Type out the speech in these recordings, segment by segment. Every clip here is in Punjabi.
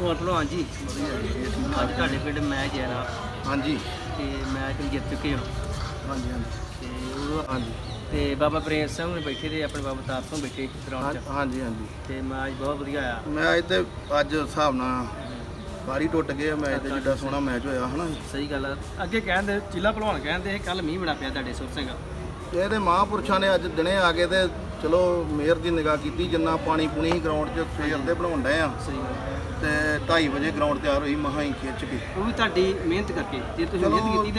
ਹੋਰ ਭਲਵਾਨ ਜੀ ਅੱਜ ਤੁਹਾਡੇ ਪਿੰਡ ਮੈਚ ਹੈ ਨਾ? ਹਾਂਜੀ। ਤੇ ਮੈਚ ਜਿੱਤ ਚੁੱਕੇ ਹੋ। ਹਾਂਜੀ ਹਾਂਜੀ। ਤੇ ਉਹ ਹਾਂਜੀ। ਤੇ ਬਾਬਾ ਪ੍ਰੇਮ ਸਿੰਘ ਨੇ ਬੈਠੇ ਤੇ ਆਪਣੇ ਬਾਬਾ ਤਾਰ ਤੋਂ ਬੈਠੇ ਗਰਾਊਂਡ 'ਚ। ਹਾਂ- ਹਾਂਜੀ ਹਾਂਜੀ। ਤੇ ਮੈਚ ਬਹੁਤ ਵਧੀਆ ਆ ਮੈਂ ਇੱਥੇ ਅੱਜ ਹਿਸਾਬ ਨਾਲ ਬਾਰੀ ਟੁੱਟ ਗਏ ਆ ਮੈਚ ਤੇ ਜਿੱਡਾ ਸੋਹਣਾ ਮੈਚ ਹੋਇਆ ਹਨਾ? ਸਹੀ ਗੱਲ ਆ। ਅੱਗੇ ਕਹਿੰਦੇ ਚੀਲਾ ਭਲਵਾਨ ਕਹਿੰਦੇ ਕੱਲ ਮੀਂਹ ਬੜਾ ਪਿਆ ਤੁਹਾਡੇ ਸੁਰ ਸਿੰਘ। ਇਹਦੇ ਮਹਾਂਪੁਰਸ਼ਾਂ ਨੇ ਅੱਜ ਦਿਨੇ ਆ ਕੇ ਤੇ ਚਲੋ ਮੇਅਰ ਦੀ ਨਿਗਾਹ ਕੀਤੀ ਜਿੰਨਾ ਪਾਣੀ ਪੁਣੀ ਗਰਾਊਂਡ 'ਚ ਸਵੇਰ ਦੇ ਬਣਾਉਣ ਡਏ ਆ। ਸਹੀ ਗੱਲ ਤੇ 2:30 ਵਜੇ ਗਰਾਊਂਡ ਤਿਆਰ ਹੋਈ ਮਹਾਂ ਹੀ ਖਿੱਚ ਕੇ ਉਹ ਵੀ ਤੁਹਾਡੀ ਮਿਹਨਤ ਕਰਕੇ ਜੇ ਤੁਸੀਂ ਚਲੋ ਮਿਹਨਤ ਕੀਤੀ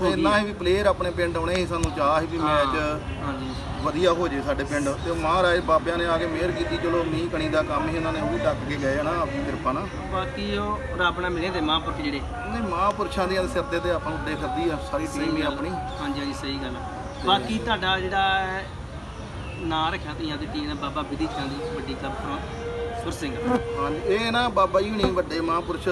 ਤੇ। ਇੰਨਾ ਹੀ ਵੀ ਪਲੇਅਰ ਆਪਣੇ ਪਿੰਡ ਆਉਣੇ ਸੀ ਸਾਨੂੰ ਚਾਹ ਸੀ ਵੀ ਮੈਚ ਹਾਂਜੀ। ਵਧੀਆ ਹੋ ਜੇ ਸਾਡੇ ਪਿੰਡ। ਤੇ ਮਹਾਰਾਜ ਬਾਬਿਆਂ ਨੇ ਆ ਕੇ ਮਿਹਰ ਕੀਤੀ ਚਲੋ ਮੀਂਹ ਕਣੀ ਦਾ ਕੰਮ ਸੀ ਉਹਨਾਂ ਨੇ ਉਹ ਵੀ ਡੱਕ ਕੇ ਗਏ ਨਾ ਆਪਣੀ ਕਿਰਪਾ ਨਾਲ। ਬਾਕੀ ਉਹ ਰੱਬ ਨਾਲ ਮਿਲੇ ਤੇ ਮਹਾਂਪੁਰਖ ਜਿਹੜੇ। ਨਹੀਂ ਮਹਾਂਪੁਰਸ਼ਾਂ ਦੀਆਂ ਸਿਰ ਤੇ ਤੇ ਆਪਾਂ ਉੱਡੇ ਫਿਰਦੀ ਆ ਸਾਰੀ ਟੀਮ ਹੀ ਆਪਣੀ। ਹਾਂਜੀ ਹਾਂਜੀ ਸਹੀ ਗੱਲ ਆ। ਬਾਕੀ ਤੁਹਾਡਾ ਜਿਹੜਾ ਨਾਂ ਰੱਖਿਆ ਧੀਆਂ ਦੀ ਟੀਮ ਦਾ ਬਾਬਾ ਵਿਧੀ ਚੰਦ ਦੀ ਵੱਡੀ ਕਲੱਬ ਤੋਂ। ਸੁਰ ਸਿੰਘ। ਹਾਂਜੀ ਇਹ ਨਾ ਬਾਬਾ ਜੀ ਹੁਣੀ ਵੱਡੇ ਮਹਾਂਪੁਰਸ਼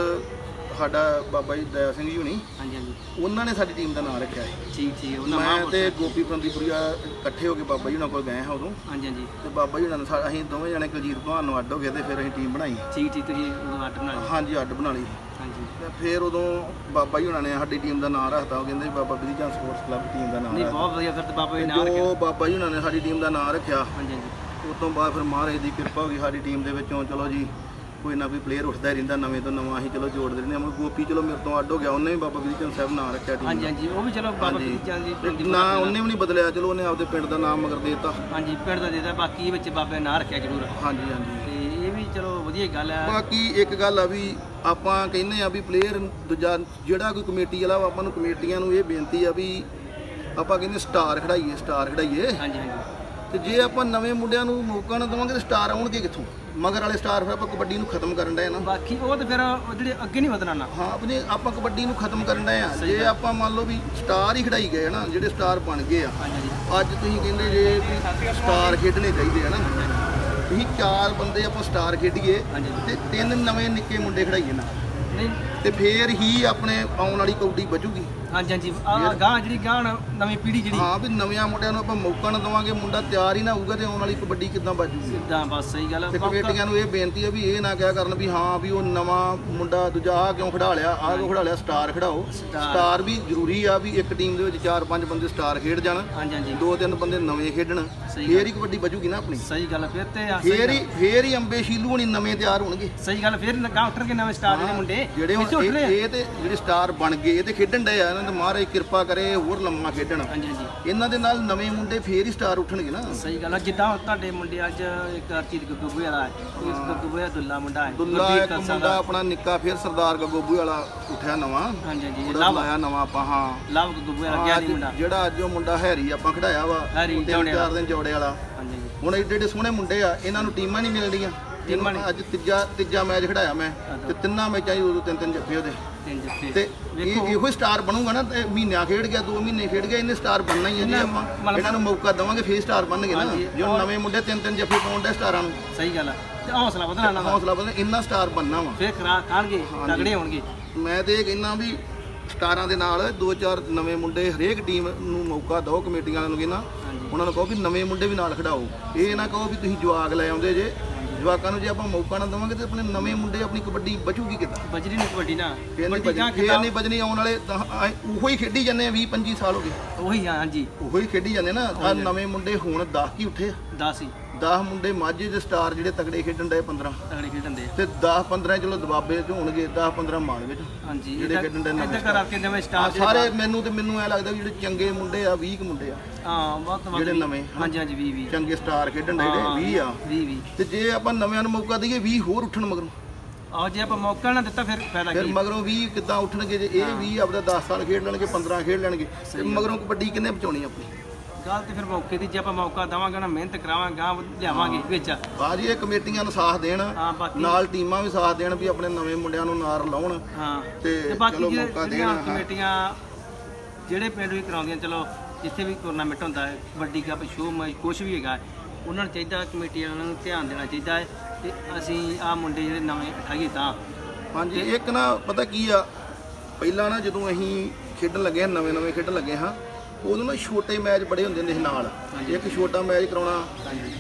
ਸਾਡਾ ਬਾਬਾ ਜੀ ਦਇਆ ਸਿੰਘ ਜੀ ਹੁਣੀ ਹਾਂਜੀ ਹਾਂਜੀ। ਉਹਨਾਂ ਨੇ ਸਾਡੀ ਟੀਮ ਦਾ ਨਾਮ ਰੱਖਿਆ ਹੈ। ਠੀਕ ਠੀਕ ਉਹਨਾਂ ਮੈਂ ਮਹਾਂਪੁਰਖ ਤੇ ਗੋਪੀ ਪੰਦੀਪੁਰੀਆ ਇਕੱਠੇ ਹੋ ਕੇ ਬਾਬਾ ਜੀ ਹੁਣਾਂ ਕੋਲ ਗਏ ਹਾਂ ਉਦੋਂ। ਹਾਂਜੀ ਹਾਂਜੀ। ਤੇ ਬਾਬਾ ਜੀ ਹੁਣਾਂ ਨੇ ਸਾ- ਅਸੀਂ ਦੋਵੇਂ ਜਣੇ ਕੁਲਜੀਤ ਭਲਵਾਨ ਨੂੰ ਅੱਡ ਹੋ ਗਏ ਤੇ ਫਿਰ ਅਸੀਂ ਟੀਮ ਬਣਾਈ। ਠੀਕ ਠੀਕ ਤੁਸੀਂ ਉਦੋਂ ਆਰਡਰ ਨਾਲ ਹਾਂਜੀ ਅੱਡ ਬਣਾ ਲਈ। ਹਾਂਜੀ। ਤੇ ਫਿਰ ਉਦੋਂ ਬਾਬਾ ਜੀ ਹੁਣਾਂ ਨੇ ਸਾਡੀ ਟੀਮ ਦਾ ਨਾਮ ਰੱਖਤਾ। ਉਹ ਕਹਿੰਦੇ Baba Bidhi Chand sports club team ਦਾ ਨਾਮ ਨਹੀਂ ਰੱਖਤਾ। ਬਹੁਤ ਵਧੀਆ ਫਿਰ ਤਾਂ ਬਾਬਾ ਜੀ ਨਾਲ ਰੱਖਿਆ ਜੋ ਬਾਬਾ ਜੀ ਹੁਣਾਂ ਨੇ ਸਾਡੀ ਟੀਮ ਦਾ ਨਾਮ ਰੱਖਿਆ। ਹਾਂਜੀ ਹਾਂਜੀ। ਉਸ ਤੋਂ ਬਾਅਦ ਫਿਰ ਮਹਾਰਾਜ ਦੀ ਕਿਰਪਾ ਹੋ ਗਈ ਸਾਡੀ ਟੀਮ ਦੇ ਵਿੱਚੋਂ ਚਲੋ ਜੀ ਕੋਈ ਨਾ ਕੋਈ ਪਲੇਅਰ ਉੱਠਦਾ ਹੀ ਰਹਿੰਦਾ ਨਵੇਂ ਤੋਂ ਨਵਾਂ ਅਸੀਂ ਚਲੋ ਜੋੜਦੇ ਰਹਿੰਦੇ ਹਾਂ। ਗੋਪੀ ਚਲੋ ਮੇਰੇ ਤੋਂ ਅੱਡ ਹੋ ਗਿਆ ਉਹਨੇ ਵੀ ਬਾਬਾ ਬਿਧੀ ਚੰਦ ਸਾਹਿਬ ਨਾਮ ਰੱਖਿਆ ਟੀਮ ਹਾਂਜੀ ਹਾਂਜੀ ਉਹ ਵੀ ਚਲੋ ਬਾਬਾ ਹਾਂਜੀ। ਚੰਦ ਦਾ ਨਾ ਉਹਨੇ ਵੀ ਨਹੀਂ ਬਦਲਿਆ ਚਲੋ ਉਹਨੇ ਆਪਦੇ ਪਿੰਡ ਦਾ ਨਾਮ ਮਗਰ ਦੇਤਾ। ਹਾਂਜੀ ਪਿੰਡ ਦਾ ਦੇਦਾ ਬਾਕੀ ਵਿੱਚ ਬਾਬੇ ਨਾਂ ਰੱਖਿਆ ਜ਼ਰੂਰ। ਹਾਂਜੀ ਹਾਂਜੀ। ਤੇ ਇਹ ਵੀ ਚਲੋ ਵਧੀਆ ਗੱਲ ਆ। ਬਾਕੀ ਇੱਕ ਗੱਲ ਆ ਵੀ ਆਪਾਂ ਕਹਿੰਦੇ ਆ ਵੀ ਪਲੇਅਰ ਦੂਜਾ ਜਿਹੜਾ ਕੋਈ ਕਮੇਟੀ ਵਾਲਾ ਵਾ, ਆਪਾਂ ਨੂੰ ਕਮੇਟੀਆਂ ਨੂੰ ਇਹ ਬੇਨਤੀ ਆ ਵੀ ਆਪਾਂ ਕਹਿੰਦੇ ਸਟਾਰ ਖੜਾਈਏ ਸਟਾਰ ਖੜਾਈਏ ਹਾਂਜੀ ਹਾਂਜੀ। ਤੇ ਜੇ ਆਪਾਂ ਨਵੇਂ ਮੁੰਡਿਆਂ ਨੂੰ ਮੌਕਾ ਨਾ ਦੇਵਾਂਗੇ ਤੇ ਸਟਾਰ ਆਉਣਗੇ ਕਿੱਥੋਂ? ਮਗਰ ਵਾਲੇ ਸਟਾਰ ਫਿਰ ਆਪਾਂ ਕਬੱਡੀ ਨੂੰ ਖਤਮ ਕਰਨ ਡਏ ਨਾ। ਬਾਕੀ ਉਹ ਤੇ ਫਿਰ ਉਹ ਜਿਹੜੇ ਅੱਗੇ ਨਹੀਂ ਵਧਣਾ ਨਾ। ਹਾਂ ਆਪਣੇ ਆਪਾਂ ਕਬੱਡੀ ਨੂੰ ਖਤਮ ਕਰਨ ਡਏ ਆ। ਜੇ ਆਪਾਂ ਮੰਨ ਲਓ ਵੀ ਸਟਾਰ ਹੀ ਖੜਾਈ ਗਏ ਨਾ ਜਿਹੜੇ ਸਟਾਰ ਬਣ ਗਏ ਆ। ਅੱਜ ਤੁਸੀਂ ਕਹਿੰਦੇ ਜੇ ਵੀ ਸਟਾਰ ਖੇਡਣੇ ਚਾਹੀਦੇ ਆ ਨਾ। ਤੁਸੀਂ ਚਾਰ ਬੰਦੇ ਆਪਾਂ ਸਟਾਰ ਖੇਡੀਏ ਤੇ ਤਿੰਨ ਨਵੇਂ ਨਿੱਕੇ ਮੁੰਡੇ ਖੜਾਈਏ ਨਾ। ਤੇ ਫੇਰ ਹੀ ਆਪਣੇ ਆਉਣ ਵਾਲੀ ਕਬੱਡੀ ਬਚੂਗੀ ਹਾਂਜੀ ਹਾਂਜੀ। ਆ ਗਾਂ ਜਿਹੜੀ ਗਾਂ ਨਵੀਂ ਪੀੜ੍ਹੀ ਜਿਹੜੀ। ਹਾਂ ਵੀ ਨਵਿਆਂ ਮੁੰਡਿਆਂ ਨੂੰ ਆਪਾਂ ਮੌਕਾ ਨਾ ਦਵਾਂਗੇ ਮੁੰਡਾ ਤਿਆਰ ਹੀ ਨਾ ਹੋਊਗਾ ਤੇ ਆਉਣ ਵਾਲੀ ਕਬੱਡੀ ਕਿੱਦਾਂ ਬਚੂਗੀ ਸਿੱਧਾ ਬਸ ਸਹੀ ਗੱਲ ਆ। ਤੇ ਕਮੇਟੀਆਂ ਨੂੰ ਇਹ ਬੇਨਤੀ ਹੈ ਵੀ ਇਹ ਨਾ ਕਿਹਾ ਕਰਨ ਵੀ ਹਾਂ ਵੀ ਉਹ ਨਵਾਂ ਮੁੰਡਾ ਦੂਜਾ ਆ ਕਿਉਂ ਖੜਾ ਲਿਆ ਆ ਕਿਉਂ ਖੜਾ ਲਿਆ ਸਟਾਰ ਖੜਾਓ ਸਟਾਰ। ਵੀ ਜ਼ਰੂਰੀ ਆ ਵੀ ਇੱਕ ਟੀਮ ਦੇ ਵਿੱਚ ਚਾਰ ਪੰਜ ਬੰਦੇ ਸਟਾਰ ਖੇਡ ਜਾਣ ਹਾਂਜੀ ਹਾਂਜੀ। ਦੋ ਤਿੰਨ ਬੰਦੇ ਨਵੇਂ ਖੇਡਣ ਸਹੀ ਫੇਰ ਹੀ ਕਬੱਡੀ ਬਚੂਗੀ ਨਾ ਆਪਣੀ। ਸਹੀ ਗੱਲ ਆ, ਫਿਰ ਤੇ ਆ, ਸਹੀ ਫੇਰ ਹੀ ਫੇਰ ਹੀ ਅੰਬੇ ਸ਼ੀਲੂ ਹੋਣੀ ਨਵੇਂ ਤਿਆਰ ਹੋਣਗੇ। ਸਹੀ ਗੱਲ ਆ, ਫਿਰ ਗਾਂ ਉੱਠਣਗੇ ਨਵੇਂ ਸਟਾਰ ਦੇ ਮੁੰਡੇ। ਜਿਹੜੇ ਹੁਣ ਇੱਥੇ ਉੱਠ ਇਹ ਰਹੇ ਆ। ਇਹ ਤੇ ਜਿਹੜੇ ਸਟਾਰ ਬਣ ਗਏ ਇਹ ਤੇ ਖੇਡਣ ਡਏ ਆ ਇਹਨਾਂ ਦੇ ਮਹਾਰਾਜ ਕਿਰਪਾ ਕਰੇ ਹੋਰ ਲੰਮਾ ਖੇਡਣ। ਹਾਂਜੀ ਹਾਂਜੀ। ਇਹਨਾਂ ਦੇ ਨਾਲ ਨਵੇਂ ਮੁੰਡੇ ਫੇਰ ਹੀ ਸਟਾਰ ਉੱਠਣਗੇ ਨਾ। ਸਹੀ ਗੱਲ ਆ ਜਿੱਦਾਂ ਹੁਣ ਤੁਹਾਡੇ ਮੁੰਡੇ ਅੱਜ ਇੱਕ ਅਰਚੀਤ ਗੱਗੂ ਵਾਲਾ ਹੈ ਇਸ ਗੱਗੂ ਵਾਲਾ ਦੁੱਲਾ ਮੁੰਡਾ ਹੈ ਦੁੱਲਾ ਗੁਰਦੀਪ ਇੱਕ ਮੁੰਡਾ। ਆਪਣਾ ਨਿੱਕਾ ਫੇਰ ਸਰਦਾਰ ਗੱਗੋਬੂ ਵਾਲਾ ਉੱਠਿਆ ਨਵਾਂ। ਹਾਂਜੀ ਹਾਂਜੀ। ਉਹਦਾ ਲਵ ਬੁਲਾਇਆ ਨਵਾਂ ਆਪਾਂ ਹਾਂ। ਲਵ ਗੱਗੂ ਵਾਲਾ ਹਾਂ, ਗਿਆ ਅੱਜ ਨਹੀਂ ਮੁੰਡਾ। ਜਿਹੜਾ ਅੱਜ ਉਹ ਮੁੰਡਾ ਹੈਰੀ ਆਪਾਂ ਖੜਾਇਆ ਵਾ ਹੈਰੀ ਉਹ ਤਿੰਨ ਜੋੜੇ ਚਾਰ ਦਿਨ ਜੋੜੇ ਵਾਲਾ। ਹਾਂਜੀ ਹਾਂਜੀ। ਹੁਣ ਏਡੇ ਏਡੇ ਸੋਹਣੇ ਮੁੰਡੇ ਆ ਇਹਨਾਂ ਨੂੰ ਟੀਮਾਂ ਨਹੀਂ ਮਿਲਦੀਆਂ ਟੀਮਾਂ ਇਹਨੂੰ ਅੱਜ ਤੀਜਾ ਤੀਜਾ ਮੈਚ ਖੜਾਇਆ ਮੈਂ ਤੇ ਤਿੰਨਾਂ ਮੈਚਾਂ 'ਚ ਉਦੋਂ ਤਿੰਨ ਤਿੰਨ ਜੱਫੇ ਉਹਦੇ। ਤਿੰਨ ਜੱਫੇ ਤੇ ਇਹ ਇਹੋ ਹੀ ਸਟਾਰ ਬਣੂਗਾ ਨਾ ਤੇ ਮਹੀਨਿਆਂ ਖੇਡ ਗਿਆ 2 ਮਹੀਨੇ ਖੇਡ ਗਿਆ ਇਹਨੇ ਸਟਾਰ ਬਣਨਾ ਹੀ ਹੈ ਜੀ ਆਪਾਂ। ਮਤਲਬ- ਇਹਨਾਂ ਨੂੰ ਮੌਕਾ ਦੇਵਾਂਗੇ ਫੇਰ ਸਟਾਰ ਬਣਨਗੇ ਨਾ। ਹਾਂਜੀ, ਜੋ ਨਵੇਂ ਮੁੰਡੇ ਤਿੰਨ ਤਿੰਨ ਜੱਫੇ ਪਾਉਣ ਦੇ ਸਟਾਰਾਂ ਨੂੰ। ਸਹੀ ਗੱਲ ਆ। ਤੇ ਹੌਸਲਾ ਵਧਣਾ ਨਾ ਹੌਸਲਾ ਵਧਣਾ ਇੰਨਾ ਸਟਾਰ ਬਣਨਾ ਵਾ। ਫਿਰ ਖਰਾ ਖਾਣਗੇ ਤਗੜੇ ਹੋਣਗੇ। ਮੈਂ ਤੇ ਇਹ ਕਹਿੰਦਾ ਵੀ ਸਟਾਰਾਂ ਦੇ ਨਾਲ ਦੋ ਚਾਰ ਨਵੇਂ ਮੁੰਡੇ ਹਰੇਕ ਟੀਮ ਨੂੰ ਮੌਕਾ ਦਿਓ ਕਮੇਟੀਆਂ ਵਾਲਿਆਂ ਨੂੰ ਕਹਿੰਦਾ ਹਾਂਜੀ। ਉਹਨਾਂ ਨੂੰ ਕਹੋ ਵੀ ਨਵੇਂ ਮੁੰਡੇ ਵੀ ਨਾਲ ਖੜਾਓ ਇਹ ਨਾ ਕਹੋ ਵੀ ਤੁਸੀਂ ਜਵਾਕ ਲੈ ਆਉਂਦੇ ਜੇ ਜਵਾਕਾਂ ਨੂੰ ਜੇ ਆਪਾਂ ਮੌਕਾ ਨਾ ਦੇਵਾਂਗੇ ਤੇ ਆਪਣੇ ਨਵੇਂ ਮੁੰਡੇ ਆਪਣੀ ਕਬੱਡੀ ਬਚੂਗੀ ਕਿੱਦਾਂ? ਬਜਰੀ ਨਹੀਂ ਕਬੱਡੀ ਨਾ। ਫੇਰ ਨਹੀਂ ਬਜਣੀ ਫੇਰ ਨਹੀਂ ਬਜਣੀ ਆਉਣ ਵਾਲੇ ਤਾਂ ਆਹ ਉਹੋ ਹੀ ਖੇਡੀ ਜਾਂਦੇ ਆ 20 25 ਸਾਲ ਹੋ ਗਏ। ਉਹੀ ਆ ਹਾਂਜੀ। ਉਹੋ ਹੀ ਖੇਡੀ ਜਾਂਦੇ ਨਾ ਆ ਨਵੇਂ ਮੁੰਡੇ ਹੁਣ 10 ਕੀ ਉੱਠੇ 10 ਹੀ। 10 ਮੁੰਡੇ ਮਾਝੇ ਦੇ ਸਟਾਰ ਜਿਹੜੇ ਤਗੜੇ ਖੇਡਣ ਡਏ 15 ਤਗੜੇ ਖੇਡਣ ਦੇ ਤੇ 10 15 ਚਲੋ ਦਬਾਬੇ ਚ ਹੋਣਗੇ 10 15 ਮਾਲ ਵਿੱਚ ਹਾਂਜੀ ਜਿਹੜੇ ਖੇਡਣ ਦੇ ਇੱਧਰ ਕਰਕੇ ਆਹ ਸਟਾਰ ਸਾਰੇ ਮੈਨੂੰ ਤੇ ਮੈਨੂੰ ਐ ਲੱਗਦਾ ਵੀ ਜਿਹੜੇ ਚੰਗੇ ਮੁੰਡੇ ਆ 20 ਕੁ ਮੁੰਡੇ ਆ। ਹਾਂ ਬਹੁਤ ਬਹੁਤ ਜਿਹੜੇ ਨਵੇਂ, ਹਨਾ? ਹਾਂਜੀ ਹਾਂਜੀ 20 20 ਚੰਗੇ ਸਟਾਰ ਖੇਡਣ ਦੇ ਜਿਹੜੇ 20 ਆ। 20 20 ਤੇ ਜੇ ਆਪਾਂ ਨਵਿਆਂ ਨੂੰ ਮੌਕਾ ਦਈਏ 20 ਹੋਰ ਉੱਠਣ ਮਗਰੋਂ। ਆਹ ਜੇ ਆਪਾਂ ਮੌਕਾ ਨਾ ਦਿੱਤਾ ਫਿਰ ਫਾਇਦਾ ਫਿਰ ਕੀ? ਮਗਰੋਂ 20 ਕਿੱਦਾਂ ਉੱਠਣਗੇ? ਜੇ ਇਹ 20 ਆਪਦਾ 10 ਸਾਲ ਖੇਡ ਲੈਣਗੇ 15 ਖੇਡ ਲੈਣਗੇ ਤੇ ਮਗਰੋਂ ਕਬੱਡੀ ਕਿੰਨੇ ਬਚਾਉਣੀ ਆਪਣੀ? ਗੱਲ ਤੇ ਫਿਰ ਮੌਕੇ ਦੀ ਜੇ ਆਪਾਂ ਮੌਕਾ ਦੇਵਾਂਗੇ ਨਾ ਮਿਹਨਤ ਕਰਾਵਾਂਗੇ ਗਾਂ ਲਿਆਵਾਂਗੇ ਵਿੱਚ। ਬਾਜੀ ਇਹ ਕਮੇਟੀਆਂ ਨੂੰ ਸਾਥ ਦੇਣ ਹਾਂ ਬਾਕੀ ਨਾਲ ਟੀਮਾਂ ਵੀ ਸਾਥ ਦੇਣ ਵੀ ਆਪਣੇ ਨਵੇਂ ਮੁੰਡਿਆਂ ਨੂੰ ਨਾਰ ਲਾਉਣ ਹਾਂ। ਤੇ ਬਾਕੀ ਚਲੋ ਜਿਹੜੇ- ਮੌਕਾ ਜਿਹੜੀਆਂ ਦੇਣ, ਹਾਂ। ਕਮੇਟੀਆਂ ਜਿਹੜੇ ਪਿੰਡ ਵੀ ਕਰਾਉਂਦੀਆਂ ਚਲੋ ਜਿੱਥੇ ਵੀ ਟੂਰਨਾਮੈਂਟ ਹੁੰਦਾ ਹੈ ਵੱਡੀ ਕੱਪ ਸ਼ੋਅ ਮੈਚ ਕੁਝ ਵੀ ਹੈਗਾ ਉਹਨਾਂ ਨੂੰ ਚਾਹੀਦਾ ਕਮੇਟੀ ਵਾਲਿਆਂ ਨੂੰ ਧਿਆਨ ਦੇਣਾ ਚਾਹੀਦਾ ਹੈ ਤੇ ਅਸੀਂ ਆ ਮੁੰਡੇ ਜਿਹੜੇ ਨਵੇਂ ਉਠਾਈਏ ਤਾਂ। ਹਾਂਜੀ ਇੱਕ ਨਾ ਪਤਾ ਕੀ ਆ ਪਹਿਲਾਂ ਨਾ ਜਦੋਂ ਅਸੀਂ ਖੇਡਣ ਲੱਗੇ ਹਾਂ ਨਵੇਂ ਨਵੇਂ ਖੇਡਣ ਲੱਗੇ ਹਾਂ ਉਦੋਂ ਨਾ ਛੋਟੇ ਮੈਚ ਬੜੇ ਹੁੰਦੇ ਸੀ ਨਾਲ। ਇੱਕ ਛੋਟਾ ਮੈਚ ਕਰਾਉਣਾ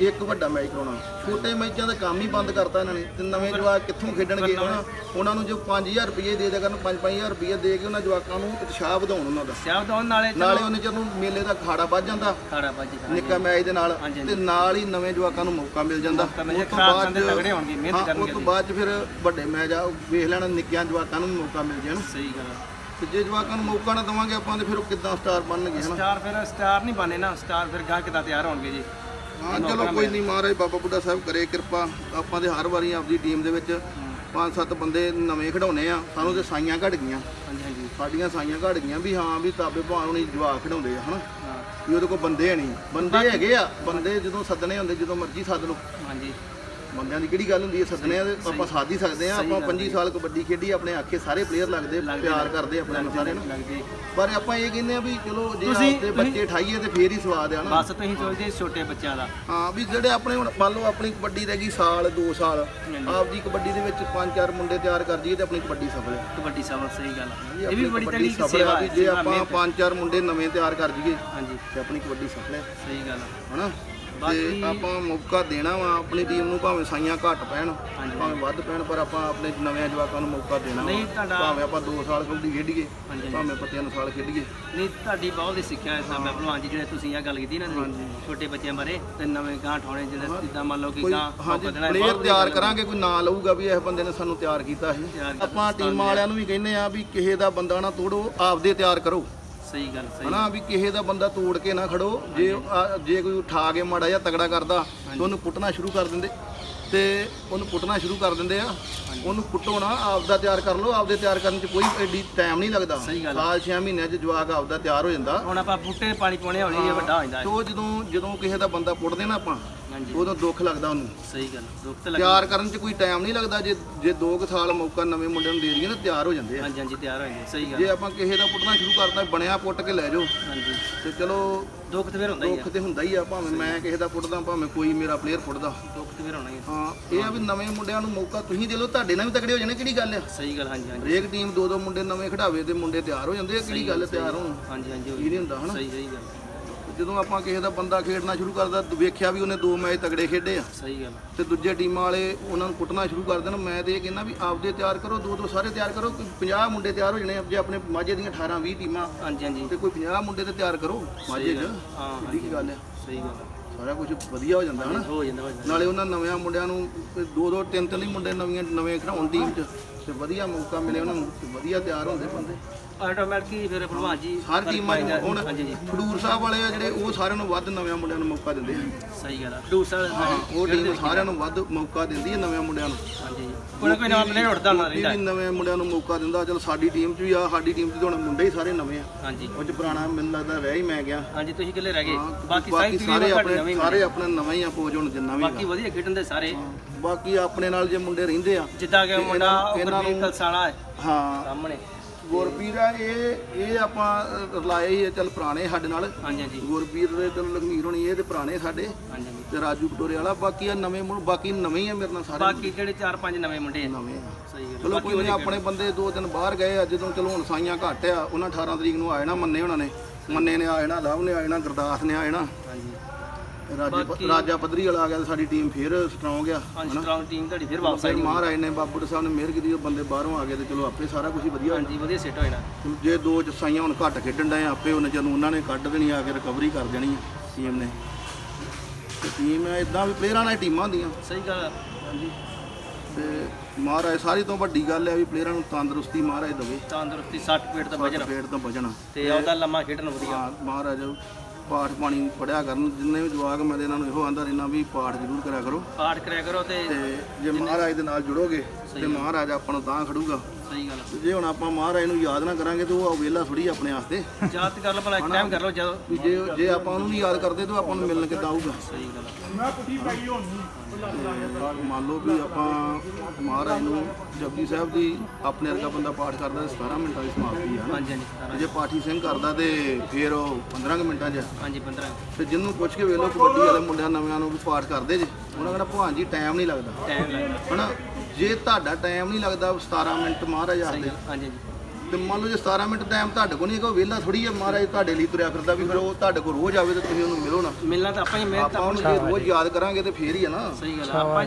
ਇੱਕ ਵੱਡਾ ਮੈਚ ਕਰਾਉਣਾ। ਛੋਟੇ ਮੈਚਾਂ ਦਾ ਕੰਮ ਹੀ ਬੰਦ ਕਰਤਾ ਇਹਨਾਂ ਨੇ ਤੇ ਨਵੇਂ ਜਵਾਕ ਕਿੱਥੋਂ ਖੇਡਣਗੇ? ਹਨਾ ਉਹਨਾਂ ਨੂੰ ਜੋ 5000 ਰੁਪਏ ਦੇ ਦਿਆ ਕਰਨ 5-5000 ਰੁਪਏ ਦੇ ਕੇ ਉਹਨਾਂ ਜਵਾਕਾਂ ਨੂੰ ਉਤਸ਼ਾਹ ਵਧਾਉਣ ਉਹਨਾਂ ਦਾ। ਸਿਆਹ ਤੋਂ ਨਾਲੇ ਨਾਲੇ ਉਹਨੇ ਚਿਰ ਨੂੰ ਮੇਲੇ ਦਾ ਖਾੜਾ ਵੱਜ ਜਾਂਦਾ ਖਾੜਾ ਬਾਜੀ ਦਾ ਨਿੱਕਾ ਮੈਚ ਦੇ ਨਾਲ ਤੇ ਨਾਲ ਹੀ ਨਵੇਂ ਜਵਾਕਾਂ ਨੂੰ ਮੌਕਾ ਮਿਲ ਜਾਂਦਾ। ਉਸ ਤੋਂ ਬਾਅਦ ਤਗੜੇ ਹੋਣਗੇ, ਮਿਹਨਤ ਕਰਨਗੇ ਉਸ ਤੋਂ ਬਾਅਦ ਫਿਰ ਵੱਡੇ ਮੈਚ ਆ ਉਹ ਵੇਖ ਲੈਣਾ ਨਿੱਕਿਆਂ ਜਵਾਕਾਂ ਨੂੰ ਮੌਕਾ ਮਿਲ ਜਾਣ ਸਹੀ ਗੱਲ। ਤੇ ਜੇ ਜਵਾਕਾਂ ਨੂੰ ਮੌਕਾ ਨਾ ਦਵਾਂਗੇ ਆਪਾਂ ਤੇ ਫਿਰ ਉਹ ਕਿੱਦਾਂ ਸਟਾਰ ਬਣਨਗੇ ਹਨਾ? ਸਟਾਰ ਫਿਰ ਸਟਾਰ ਨਹੀਂ ਬਣੇ ਨਾ ਸਟਾਰ ਫਿਰ ਗਾਹ ਕਿਦਾਂ ਤਿਆਰ ਹੋਣਗੇ ਜੀ। ਹਾਂ ਚਲੋ ਕੋਈ ਨਹੀਂ ਮਹਾਰਾਜ ਬਾਬਾ ਬੁੱਢਾ ਸਾਹਿਬ ਕਰੇ ਕਿਰਪਾ। ਆਪਾਂ ਤੇ ਹਰ ਵਾਰੀ ਆਪਦੀ ਟੀਮ ਦੇ ਵਿੱਚ ਪੰਜ ਸੱਤ ਬੰਦੇ ਨਵੇਂ ਖਿਡਾਉਨੇ ਆ ਸਾਨੂੰ ਤੇ ਸਾਈਆਂ ਘਟ ਗਈਆਂ। ਹਾਂਜੀ ਹਾਂਜੀ। ਸਾਡੀਆਂ ਸਾਈਆਂ ਘਟ ਗਈਆਂ ਵੀ ਹਾਂ ਵੀ ਤਾਬੇ ਭਾਣ ਹੁਣੀ ਜਵਾਕ ਖਿਡਾਉਂਦੇ ਆ ਹਨਾ? ਵੀ ਉਹਦੇ ਕੋਲ ਬੰਦੇ ਨਹੀਂ। ਬੰਦੇ ਹੈਗੇ ਆ ਬੰਦੇ ਜਦੋਂ ਸੱਦਣੇ ਹੁੰਦੇ ਜਦੋਂ ਮਰਜ਼ੀ ਸੱਦ ਲਓ। ਹਾਂਜੀ। ਬੰਦਿਆਂ ਦੀ ਕਿਹੜੀ ਗੱਲ ਹੁੰਦੀ ਹੈ? ਸੱਦਣੇ ਆ ਤੇ ਆਪਾਂ ਸਾਧ ਹੀ ਸਕਦੇ ਆ ਆਪਾਂ 25 ਸਾਲ ਕਬੱਡੀ ਖੇਡੀ ਆਪਣੇ ਆਖੇ ਸਾਰੇ ਪਲੇਅਰ ਲੱਗਦੇ ਪਿਆਰ ਕਰਦੇ ਆਪਣੇ ਨੂੰ ਸਾਰੇ ਨੂੰ। ਪਰ ਆਪਾਂ ਇਹ ਕਹਿੰਦੇ ਆ ਵੀ ਚਲੋ ਜੇ ਆਪਦੇ ਬੱਚੇ ਠਾਈਏ ਤੇ ਫੇਰ ਹੀ ਸਵਾਦ ਆ ਨਾ। ਬਸ ਤੁਸੀਂ ਸੋਚਦੇ ਛੋਟੇ ਬੱਚਿਆਂ ਦਾ। ਹਾਂ ਵੀ ਜਿਹੜੇ ਆਪਣੇ ਹੁਣ ਮੰਨ ਲਓ ਆਪਣੀ ਕਬੱਡੀ ਰਹਿ ਗਈ ਸਾਲ 2 ਸਾਲ ਆਪਦੀ ਕਬੱਡੀ ਦੇ ਵਿੱਚ ਪੰਜ ਚਾਰ ਮੁੰਡੇ ਤਿਆਰ ਕਰ ਜੀਏ ਤੇ ਆਪਣੀ ਕਬੱਡੀ ਸਫਲ ਹੈ। ਕਬੱਡੀ ਸਭ ਸਹੀ ਗੱਲ ਆ। ਇਹ ਵੀ ਬੜੀ ਤਗੜੀ ਸਫਲ ਸੇਵਾ ਹੈ ਜੇ ਆਪਾਂ ਮਿਹਨਤ। ਪੰਜ ਚਾਰ ਮੁੰਡੇ ਨਵੇਂ ਤਿਆਰ ਕਰ ਜੀਏ ਹਾਂਜੀ। ਤੇ ਆਪਣੀ ਕਬੱਡੀ ਸਫਲ ਹੈ। ਸਹੀ ਗੱਲ ਆ। ਹਨਾ? ਬਾਕੀ- ਤੇ ਆਪਾਂ ਮੌਕਾ ਦੇਣਾ ਵਾ ਆਪਣੀ ਟੀਮ ਨੂੰ ਭਾਵੇਂ ਸਾਈਆਂ ਘੱਟ ਪੈਣ ਹਾਂਜੀ। ਭਾਵੇਂ ਵੱਧ ਪੈਣ ਪਰ ਆਪਾਂ ਆਪਣੇ ਨਵੇਂ ਜਵਾਕਾਂ ਨੂੰ ਮੌਕਾ ਦੇਣਾ ਵਾ। ਨਹੀਂ, ਤੁਹਾਡਾ- ਭਾਵੇਂ ਆਪਾਂ 2 ਸਾਲ ਕਬੱਡੀ ਖੇਡੀਏ ਹਾਂਜੀ। ਭਾਵੇਂ ਆਪਾਂ 3 ਸਾਲ ਖੇਡੀਏ ਨਹੀਂ ਤੁਹਾਡੀ ਬਹੁਤ ਹੀ ਸਿੱਖਿਆ ਹੈ ਸਾਬਾ ਭਲਵਾਨ ਜੀ ਜਿਹੜੇ ਤੁਸੀਂ ਇਹ ਗੱਲ ਕੀਤੀ ਨਾ ਤੁਸੀਂ ਛੋਟੇ ਬੱਚਿਆਂ ਬਾਰੇ ਤੇ ਨਵੇਂ ਗਾਂ ਠਾਉਣੇ ਜਿਹੜੇ ਜਿੱਦਾਂ ਮੰਨ ਲਓ ਕਿ ਕੋਈ ਗਾਂ ਹਾਂਜੀ ਇਹ ਪਲੇਅਰ ਤਿਆਰ। ਕਰਾਂਗੇ ਕੋਈ ਨਾਂ ਲਊਗਾ ਵੀ ਇਸ ਬੰਦੇ ਨੇ ਸਾਨੂੰ ਤਿਆਰ ਕੀਤਾ ਸੀ ਤਿਆਰ ਕੀਤਾ, ਆਪਾਂ ਟੀਮ ਵਾਲਿਆਂ ਨੂੰ ਵੀ ਕਹਿੰਦੇ ਆ ਵੀ ਕਿਸੇ ਦਾ ਬੰਦਾ ਨਾ ਤੋੜੋ ਆਪਦੇ ਤਿਆਰ ਕਰੋ ਸਹੀ ਗੱਲ ਸਹੀ। ਹਨਾ ਵੀ ਕਿਸੇ ਦਾ ਬੰਦਾ ਤੋੜ ਕੇ ਨਾ ਖੜੋ ਜੇ ਆ- ਜੇ ਕੋਈ ਉਠਾ ਕੇ ਮਾੜਾ ਜਾਂ ਤਗੜਾ ਕਰਦਾ ਤੇ ਉਹਨੂੰ ਪੁੱਟਣਾ ਸ਼ੁਰੂ ਕਰ ਦਿੰਦੇ। ਤੇ ਉਹਨੂੰ ਪੁੱਟਣਾ ਸ਼ੁਰੂ ਕਰ ਦਿੰਦੇ ਆ। ਉਹਨੂੰ ਪੁੱਟੋ ਨਾ ਆਪਦਾ ਤਿਆਰ ਕਰ ਲਓ ਆਪਦੇ ਤਿਆਰ ਕਰਨ 'ਚ ਕੋਈ ਐਡੀ ਟਾਈਮ ਨਹੀਂ ਲੱਗਦਾ। ਸਹੀ ਗੱਲ ਸਾਲ 6 ਮਹੀਨਿਆਂ 'ਚ ਜਵਾਕ ਆਪਦਾ ਤਿਆਰ ਹੋ ਜਾਂਦਾ। ਹੁਣ ਆਪਾਂ ਬੂਟੇ ਪਾਣੀ ਪਾਉਣੇ ਹੌਲੀ ਇਹ ਵੱਡਾ ਹੋ ਜਾਂਦਾ। ਤੇ ਹੈ ਉਹ ਜਦੋਂ ਜਦੋਂ ਕਿਸੇ ਦਾ ਬੰਦਾ ਪੁੱਟਦੇ ਨਾ ਆਪਾਂ ਹਾਂਜੀ। ਉਦੋਂ ਦੁੱਖ ਲੱਗਦਾ ਉਹਨੂੰ। ਸਹੀ ਗੱਲ ਦੁੱਖ ਤੇ ਲੱਗ ਤਿਆਰ ਕਰਨ 'ਚ ਕੋਈ ਟਾਈਮ ਨਹੀਂ ਲੱਗਦਾ। ਜੇ ਜੇ 2 ਸਾਲ ਮੌਕਾ ਨਵੇਂ ਮੁੰਡੇ ਨੂੰ ਦੇ ਦਈਏ ਨਾ ਤਿਆਰ ਹੋ ਜਾਂਦੇ ਆ। ਹਾਂਜੀ ਹਾਂਜੀ ਤਿਆਰ ਹੋ ਜਾਂਦੇ ਸਹੀ ਗੱਲ ਜੇ ਆਪਾਂ ਕਿਸੇ ਦਾ ਪੁੱਟਣਾ ਸ਼ੁਰੂ ਕਰਤਾ ਬਣਿਆ ਪੁੱਟ ਕੇ ਲੈ ਜਾਓ। ਹਾਂਜੀ। ਤੇ ਚਲੋ ਦੁੱਖ ਤੇ ਫਿਰ ਹੁੰਦਾ ਹੀ ਆ। ਦੁੱਖ ਤੇ ਹੁੰਦਾ ਹੀ ਆ ਭਾਵੇਂ ਮੈਂ ਕਿਸੇ ਦਾ ਪੁੱਟਦਾ ਭਾਵੇਂ ਕੋਈ ਮੇਰਾ ਪਲੇਅਰ ਪੁੱਟਦਾ ਦੁੱਖ ਤੇ ਫਿਰ ਹੋਣਾ ਹੀ ਆ। ਹਾਂ ਇਹ ਆ ਵੀ ਨਵੇਂ ਮੁੰਡਿਆਂ ਨੂੰ ਮੌਕਾ ਤੁਸੀਂ ਦੇ ਲਓ ਤੁਹਾਡੇ ਨਾਲ ਵੀ ਤਕੜੇ ਹੋ ਜਾਣੇ ਕਿਹੜੀ ਗੱਲ ਆ? ਸਹੀ ਗੱਲ ਹਾਂਜੀ ਹਾਂਜੀ। ਹਰੇਕ ਟੀਮ ਦੋ ਦੋ ਮੁੰਡੇ ਨਵੇਂ ਖਿਡਾਵੇ ਤੇ ਮੁੰਡੇ ਤਿਆਰ ਹੋ ਜਾਂਦੇ ਆ ਕਿਹੜੀ ਗੱਲ ਤਿਆਰ ਹੋਣ? ਹਾਂਜੀ ਹਾਂਜੀ ਇਹ ਨਹੀਂ ਹੁੰਦਾ ਹਨਾ? ਸਹੀ ਸਹੀ ਗੱਲ। ਜਦੋਂ ਆਪਾਂ ਕਿਸੇ ਦਾ ਬੰਦਾ ਖੇਡਣਾ ਸ਼ੁਰੂ ਕਰਦਾ ਵੇਖਿਆ ਵੀ ਉਹਨੇ ਦੋ ਮੈਚ ਤਗੜੇ ਖੇਡੇ ਆ। ਸਹੀ ਗੱਲ ਤੇ ਦੂਜੇ ਟੀਮਾਂ ਵਾਲੇ ਉਹਨਾਂ ਨੂੰ ਕੁੱਟਣਾ ਸ਼ੁਰੂ ਕਰ ਦੇਣ। ਮੈਂ ਤੇ ਇਹ ਕਹਿੰਦਾ ਵੀ ਆਪਦੇ ਤਿਆਰ ਕਰੋ ਦੋ ਦੋ ਸਾਰੇ ਤਿਆਰ ਕਰੋ ਕੋਈ 50 ਮੁੰਡੇ ਤਿਆਰ ਹੋ ਜਾਣੇ ਜੇ ਆਪਣੇ ਮਾਝੇ ਦੀਆਂ 18 20 ਟੀਮਾਂ। ਹਾਂਜੀ ਹਾਂਜੀ। ਤੇ ਕੋਈ 50 ਮੁੰਡੇ ਤੇ ਤਿਆਰ ਕਰੋ ਮਾਝੇ 'ਚ। ਹਾਂ ਕੀ ਗੱਲ ਆ। ਸਹੀ ਗੱਲ ਸਾਰਾ ਕੁਝ ਵਧੀਆ ਹੋ ਜਾਂਦਾ ਹਨਾ? ਹੋ ਜਾਂਦਾ ਹੋ ਨਾਲੇ ਉਹਨਾਂ ਨਵਿਆਂ ਮੁੰਡਿਆਂ ਨੂੰ ਦੋ ਦੋ ਤਿੰਨ ਤਿੰਨ ਹੀ ਮੁੰਡੇ ਨਵੀਆਂ ਨਵੇਂ ਖਿਡਾਉਣ ਟੀਮ 'ਚ। ਤੇ ਵਧੀਆ ਮੌਕਾ ਮਿਲੇ ਉਹਨਾਂ ਨੂੰ ਤੇ ਵਧੀਆ ਤਿਆਰ ਹੁੰਦੇ ਬੰਦੇ। ਆਟੋਮੈਟਿਕ ਫਿਰ ਭਲਵਾਨ ਜੀ ਹਰ ਟੀਮਾਂ ਪਾਈ ਹੁਣ ਖਡੂਰ ਸਾਹਿਬ ਵਾਲੇ ਆ ਜਿਹੜੇ ਉਹ ਸਾਰਿਆਂ ਨੂੰ ਵੱਧ ਨਵਿਆਂ ਮੁੰਡਿਆਂ ਨੂੰ ਮੌਕਾ ਦਿੰਦੇ ਆ। ਸਹੀ ਗੱਲ ਆ। ਦੂਸਰਾ ਉਹ ਟੀਮ ਸਾਰਿਆਂ ਨੂੰ ਵੱਧ ਮੌਕਾ ਦਿੰਦੀ ਹੈ ਨਵਿਆਂ ਮੁੰਡਿਆਂ ਨੂੰ। ਹਾਂਜੀ। ਕੋਈ ਨਾ ਕੋਈ ਨਵਾਂ ਪਲੇਅਰ ਉੱਠਦਾ ਨਾ ਇਹ ਰਹਿੰਦਾ ਵੀ ਨਵੇਂ ਮੁੰਡਿਆਂ ਨੂੰ ਮੌਕਾ ਦਿੰਦਾ ਚਲ ਸਾਡੀ ਟੀਮ 'ਚ ਵੀ ਆ ਸਾਡੀ ਟੀਮ 'ਚ ਤਾਂ ਹੁਣ ਮੁੰਡੇ ਹੀ ਸਾਰੇ ਨਵੇਂ ਆ। ਹਾਂਜੀ। ਉਹ 'ਚ ਪੁਰਾਣਾ ਮੈਨੂੰ ਲੱਗਦਾ ਰਹਿ ਹੀ ਮੈਂ ਗਿਆ। ਹਾਂਜੀ ਤੁਸੀਂ ਕਿੱਲੇ ਰਹਿ ਗਏ। ਹਾਂ, ਬਾਕੀ ਸਾਰੇ ਸਾਰੇ ਆਪਣੇ ਸਾਰੇ ਆਪਣੇ ਨਵੇਂ ਹੀ ਆ ਪੋਜ ਹੁਣ ਜਿੰਨਾ ਵੀ ਬਾਕੀ ਵਧੀਆ ਖੇਡਣ ਦੇ ਸਾਰੇ। ਬਾਕੀ ਆਪਣੇ ਨਾਲ ਜੇ ਮੁੰਡੇ ਰਹਿੰਦੇ ਆ ਜਿੱਦਾਂ ਕਿ ਮੁੰਡਾ ਨੂੰ- ਕਲਸਾਣਾ ਹੈ। ਹਾਂ। ਸਾਹਮਣੇ। ਗੁਰਪੀਰ ਆ ਇਹ ਇਹ ਆਪਾਂ ਅ, ਰਲਾਏ ਹੀ ਆ ਚੱਲ ਪੁਰਾਣੇ ਸਾਡੇ ਨਾਲ। ਹਾਂਜੀ ਹਾਂਜੀ। ਗੁਰਪੀਰ ਦੇ ਚਲ ਲਖਮੀਰ ਹੋਣੀ ਇਹ ਤੇ ਪੁਰਾਣੇ ਸਾਡੇ। ਹਾਂਜੀ ਹਾਂਜੀ। ਤੇ ਰਾਜੂ ਪਟੋਰੇ ਵਾਲਾ ਬਾਕੀ ਆ ਨਵੇਂ ਮੁੰ ਬਾਕੀ ਨਵੇਂ ਹੀ ਆ ਮੇਰੇ ਨਾਲ ਸਾਰੇ ਬਾਕੀ ਜਿਹੜੇ 4-5 ਨਵੇਂ ਮੁੰਡੇ ਆ। ਨਵੇਂ ਆ। ਸਹੀ ਗੱਲ ਚਲੋ ਕੋਈ ਨਹੀਂ ਆਪਣੇ ਬੰਦੇ ਦੋ ਦਿਨ ਬਾਹਰ ਗਏ ਆ ਜਦੋਂ ਚਲੋ ਹੁਣ ਸਾਈਆਂ ਘੱਟ ਆ ਉਹਨਾਂ 18 ਤਰੀਕ ਨੂੰ ਆ ਜਾਣਾ ਮੰਨੇ ਉਹਨਾਂ ਨੇ। ਮੰਨੇ ਨੇ ਆ ਜਾਣਾ ਲਵ ਨੇ ਆ ਜਾਣਾ ਗੁਰਦਾਸ ਨੇ ਆ ਜਾਣਾ। ਰਾਜਾ ਰਾਜਾ ਪੱਧਰੀ ਵਾਲਾ ਆ ਗਿਆ ਤੇ ਸਾਡੀ ਟੀਮ ਫੇਰ ਸਟਰੋਂਗ ਆ ਹਾਂਜੀ ਸਟਰੋਂਗ ਟੀਮ ਤੁਹਾਡੀ ਫਿਰ ਵਾਪਸ ਫਿਰ ਆਈ ਮਹਾਰਾਜ ਨੇ ਬਾਬੂ ਸਾਹਿਬ ਨੇ ਮਿਹਰ ਕੀਤੀ ਉਹ ਬੰਦੇ ਬਾਹਰੋਂ ਆ ਗਏ ਤੇ ਚਲੋ ਆਪੇ ਸਾਰਾ ਕੁਝ ਹੀ ਵਧੀਆ ਹੋ ਹਾਂਜੀ ਵਧੀਆ ਸੈੱਟ ਹੋਇਆ ਜਾਣਾ। ਜੇ ਦੋ ਚ ਸਾਈਆਂ ਹੁਣ ਘੱਟ ਖੇਡਣ ਡਏ ਆ, ਆਪੇ ਉਹਨਾਂ ਜਦੋਂ ਉਹਨਾਂ ਨੇ ਕੱਢ ਦੇਣੀ ਆ ਕੇ ਰਿਕਵਰੀ ਕਰ ਦੇਣੀ ਆ ਟੀਮ ਨੇ। ਤੇ ਟੀਮ ਇਦਾਂ ਵੀ ਪਲੇਅਰਾਂ ਨਾਲ ਟੀਮਾਂ ਹੁੰਦੀਆਂ। ਸਹੀ ਗੱਲ ਆ। ਹਾਂਜੀ। ਤੇ ਮਹਾਰਾਜ ਸਾਰੀ ਤੋਂ ਵੱਡੀ ਗੱਲ ਹੈ ਵੀ ਪਲੇਅਰਾਂ ਨੂੰ ਤੰਦਰੁਸਤੀ ਮਹਾਰਾਜ ਦੇਵੇ। ਤੰਦਰੁਸਤੀ 60 ਪੇਟ ਤੋਂ ਵਜਨ। ਪੇਟ ਤੋਂ ਬਚਣਾ ਤੇ ਉਹਦਾ ਲੰਮਾ ਖੇਡਣ ਵਧੀਆ। ਹਾਂ ਮਹਾਰਾਜ ਪਾਠ ਪਾਣੀ ਪੜਿਆ ਕਰਨ। ਜਿੰਨੇ ਵੀ ਜਵਾਕ ਮੈਂ ਤੇ ਇਹਨਾਂ ਨੂੰ ਇਹੋ ਆਂਦਾ ਰਹਿਣਾ ਵੀ ਪਾਠ ਜ਼ਰੂਰ ਕਰਿਆ ਕਰੋ। ਪਾਠ ਕਰਿਆ ਕਰੋ ਤੇ ਤੇ ਜੇ ਮਹਾਰਾਜ ਦੇ ਨਾਲ ਜੁੜੋਗੇ ਤੇ ਮਹਾਰਾਜ ਆਪਾਂ ਨੂੰ ਤਾਂ ਖੜੂਗਾ। ਸਹੀ ਗੱਲ ਤੇ ਜੇ ਹੁਣ ਆਪਾਂ ਮਹਾਰਾਜ ਨੂੰ ਯਾਦ ਨਾ ਕਰਾਂਗੇ ਤੇ ਉਹ ਵੇਲਾ ਥੋੜੀ ਆਪਣੇ ਵਾਸਤੇ। ਯਾਦ ਕਰ ਲਓ ਭਲਾ ਇੱਕ ਟਾਈਮ ਕਰ ਲਓ ਜਦੋਂ ਵੀ ਜੇ ਜੇ ਆਪਾਂ ਉਹਨੂੰ ਨਹੀਂ ਯਾਦ ਕਰਦੇ ਤਾਂ ਆਪਾਂ ਨੂੰ ਮਿਲਣ ਕਿੱਦਾਂ ਆਊਗਾ। ਸਹੀ ਗੱਲ ਮੰਨ ਲਓ ਵੀ ਆਪਾਂ ਮਹਾਰਾਜ ਨੂੰ ਜਪਜੀ ਸਾਹਿਬ ਦੀ ਆਪਣੇ ਵਰਗਾ ਬੰਦਾ ਪਾਠ ਕਰਦਾ ਤੇ 17 ਮਿੰਟਾਂ ਦੀ ਸਮਾਪਤੀ ਆ ਨਾ। ਹਾਂਜੀ ਹਾਂਜੀ ਜੇ ਪਾਠੀ ਸਿੰਘ ਕਰਦਾ ਤੇ ਫਿਰ ਉਹ 15 ਕੁ ਮਿੰਟਾਂ 'ਚ ਹਾਂਜੀ 15 ਤੇ ਜਿਹਨੂੰ ਪੁੱਛ ਕੇ ਵੇਖ ਲਓ ਕਬੱਡੀ ਵਾਲੇ ਮੁੰਡਿਆਂ ਨਵਿਆਂ ਨੂੰ ਵੀ ਪਾਠ ਕਰਦੇ ਜੇ ਉਹਨਾਂ ਕਹਿੰਦਾ ਭਾਂ ਜੀ ਟਾਈਮ ਨਹੀਂ ਲੱਗਦਾ। ਟਾਈਮ ਲੱਗਦਾ। ਹਨਾ? ਜੇ ਤੁਹਾਡਾ ਟਾਈਮ ਨਹੀਂ ਲੱਗਦਾ 17 ਮਿੰਟ ਮਹਾਰਾਜ ਆਖਦੇ ਹਾਂਜੀ। ਤੇ ਮੰਨ ਲਓ ਜੇ 17 ਮਿੰਟ ਟਾਈਮ ਤੁਹਾਡੇ ਕੋਲ ਨਹੀਂ ਹੈਗਾ ਵਿਹਲਾ ਥੋੜੀ ਹੈ ਮਹਾਰਾਜ ਤੁਹਾਡੇ ਲਈ ਤੁਰਿਆ ਫਿਰਦਾ ਵੀ ਫਿਰ ਉਹ ਤੁਹਾਡੇ ਕੋਲ ਰੋਜ਼ ਆਵੇ ਤੇ ਤੁਸੀਂ ਉਹਨੂੰ ਮਿਲੋ ਨਾ। ਮਿਲਣਾ ਤਾਂ ਆਪਾਂ ਹੀ ਮਿਹਨਤ ਆਪਾਂ ਉਹਨੂੰ ਜੇ ਰੋਜ਼ ਯਾਦ ਕਰਾਂਗੇ ਤੇ ਫੇਰ ਹੀ ਆ ਨਾ। ਸਹੀ ਗੱਲ ਆ ਆਪਾਂ